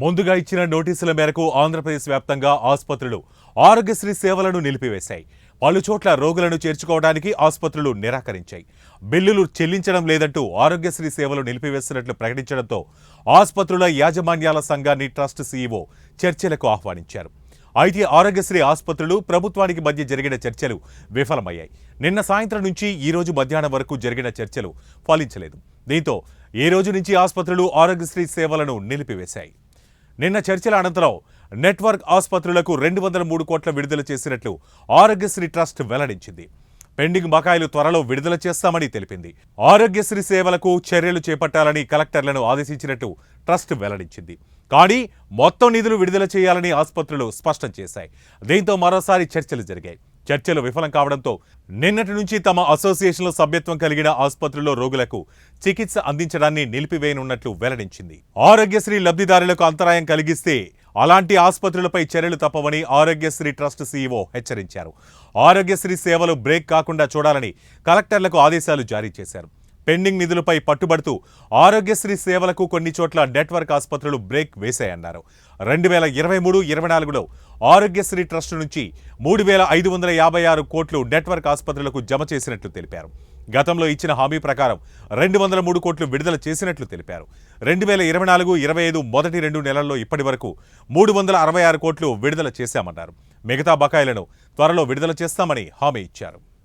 ముందుగా ఇచ్చిన నోటీసుల మేరకు ఆంధ్రప్రదేశ్ వ్యాప్తంగా ఆసుపత్రులు ఆరోగ్యశ్రీ సేవలను నిలిపివేశాయి. పలు చోట్ల రోగులను చేర్చుకోవడానికి ఆసుపత్రులు నిరాకరించాయి. బిల్లులు చెల్లించడం లేదంటూ ఆరోగ్యశ్రీ సేవలు నిలిపివేస్తున్నట్లు ప్రకటించడంతో ఆసుపత్రుల యాజమాన్యాల సంఘాన్ని ట్రస్ట్ సీఈఓ చర్చలకు ఆహ్వానించారు. అయితే ఆరోగ్యశ్రీ ఆసుపత్రులు ప్రభుత్వానికి మధ్య జరిగిన చర్చలు విఫలమయ్యాయి. నిన్న సాయంత్రం నుంచి ఈ రోజు మధ్యాహ్నం వరకు జరిగిన చర్చలు ఫలించలేదు. దీంతో ఈ రోజు నుంచి ఆసుపత్రులు ఆరోగ్యశ్రీ సేవలను నిలిపివేశాయి? నిన్న చర్చల అనంతరం నెట్వర్క్ ఆసుపత్రులకు రెండు వందల మూడు కోట్ల విడుదల చేసినట్లు ఆరోగ్యశ్రీ ట్రస్ట్ వెల్లడించింది. పెండింగ్ బకాయిలు త్వరలో విడుదల చేస్తామని తెలిపింది. ఆరోగ్యశ్రీ సేవలకు చర్యలు చేపట్టాలని కలెక్టర్లను ఆదేశించినట్టు ట్రస్ట్ వెల్లడించింది. కానీ మొత్తం నిధులు విడుదల చేయాలని ఆసుపత్రులు స్పష్టం చేశాయి. దీంతో మరోసారి చర్చలు జరిగాయి. చర్చలు విఫలం కావడంతో నిన్నటి నుంచి తమ అసోసియేషన్లో సభ్యత్వం కలిగిన ఆసుపత్రుల్లో రోగులకు చికిత్స అందించడాన్ని నిలిపివేయనున్నట్లు వెల్లడించింది. ఆరోగ్యశ్రీ లబ్ధిదారులకు అంతరాయం కలిగిస్తే అలాంటి ఆసుపత్రులపై చర్యలు తప్పవని ఆరోగ్యశ్రీ ట్రస్ట్ సీఈఓ హెచ్చరించారు. ఆరోగ్యశ్రీ సేవలు బ్రేక్ కాకుండా చూడాలని కలెక్టర్లకు ఆదేశాలు జారీ చేశారు. పెండింగ్ నిధులపై పట్టుబడుతూ ఆరోగ్యశ్రీ సేవలకు కొన్ని చోట్ల నెట్వర్క్ ఆసుపత్రులు బ్రేక్ వేశాయన్నారు. రెండు వేల ఇరవై మూడు ఇరవై నాలుగులో ఆరోగ్యశ్రీ ట్రస్ట్ నుంచి మూడు వేల ఐదు వందల యాభై ఆరు కోట్లు నెట్వర్క్ ఆసుపత్రులకు జమ చేసినట్లు తెలిపారు. గతంలో ఇచ్చిన హామీ ప్రకారం రెండు వందల మూడు కోట్లు విడుదల చేసినట్లు తెలిపారు. రెండు వేల ఇరవై నాలుగు ఇరవై ఐదు మొదటి రెండు నెలల్లో ఇప్పటి వరకు మూడు వందల అరవై ఆరు కోట్లు విడుదల చేశామన్నారు. మిగతా బకాయిలను త్వరలో విడుదల చేస్తామని హామీ ఇచ్చారు.